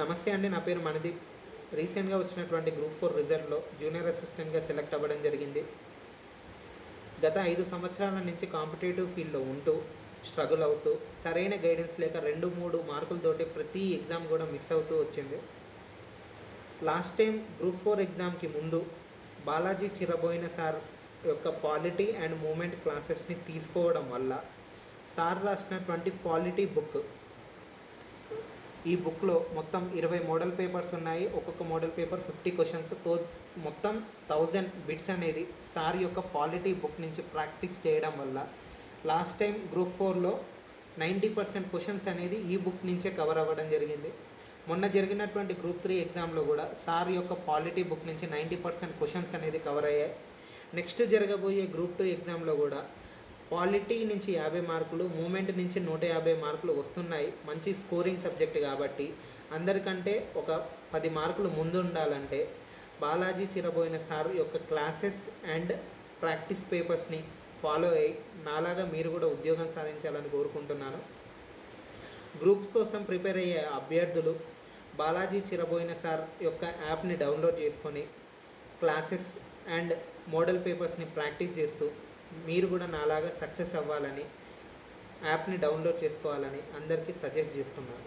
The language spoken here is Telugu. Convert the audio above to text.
నమస్తే అండి నా పేరు మనదీప్. రీసెంట్గా వచ్చినటువంటి గ్రూప్ ఫోర్ రిజల్ట్లో జూనియర్ అసిస్టెంట్గా సెలెక్ట్ అవ్వడం జరిగింది. గత ఐదు సంవత్సరాల నుంచి కాంపిటేటివ్ ఫీల్డ్లో ఉంటూ స్ట్రగుల్ అవుతూ సరైన గైడెన్స్ లేక రెండు మూడు మార్కులతోటి ప్రతి ఎగ్జామ్ కూడా మిస్ అవుతూ వచ్చింది. లాస్ట్ టైం గ్రూప్ ఫోర్ ఎగ్జామ్కి ముందు బాలాజీ చిరబోయిన సార్ యొక్క పాలిటీ అండ్ మూమెంట్ క్లాసెస్ని తీసుకోవడం వల్ల సార్ రాసినటువంటి పాలిటీ బుక్ ఈ బుక్లో మొత్తం ఇరవై మోడల్ పేపర్స్ ఉన్నాయి. ఒక్కొక్క మోడల్ పేపర్ ఫిఫ్టీ క్వశ్చన్స్తో మొత్తం థౌజండ్ బిట్స్ అనేది సార్ యొక్క పాలిటీ బుక్ నుంచి ప్రాక్టీస్ చేయడం వల్ల లాస్ట్ టైం గ్రూప్ ఫోర్లో నైంటీ పర్సెంట్ క్వశ్చన్స్ అనేది ఈ బుక్ నుంచే కవర్ అవ్వడం జరిగింది. మొన్న జరిగినటువంటి గ్రూప్ త్రీ ఎగ్జామ్లో కూడా సార్ యొక్క పాలిటీ బుక్ నుంచి నైంటీ పర్సెంట్ క్వశ్చన్స్ అనేది కవర్ అయ్యాయి. నెక్స్ట్ జరగబోయే గ్రూప్ టూ ఎగ్జామ్లో కూడా పాలిటీ నుంచి యాభై మార్కులు మూమెంట్ నుంచి నూట యాభై మార్కులు వస్తున్నాయి. మంచి స్కోరింగ్ సబ్జెక్ట్ కాబట్టి అందరికంటే ఒక పది మార్కులు ముందు ఉండాలంటే బాలాజీ చిరబోయిన సార్ యొక్క క్లాసెస్ అండ్ ప్రాక్టీస్ పేపర్స్ని ఫాలో అయ్యి నాలాగా మీరు కూడా ఉద్యోగం సాధించాలని కోరుకుంటున్నాను. గ్రూప్స్ కోసం ప్రిపేర్ అయ్యే అభ్యర్థులు బాలాజీ చిరబోయిన సార్ యొక్క యాప్ని డౌన్లోడ్ చేసుకొని క్లాసెస్ అండ్ మోడల్ పేపర్స్ని ప్రాక్టీస్ చేస్తూ మీరు కూడా నాలాగా సక్సెస్ అవ్వాలని యాప్ని డౌన్లోడ్ చేసుకోవాలని అందరికీ సజెస్ట్ చేస్తున్నాను.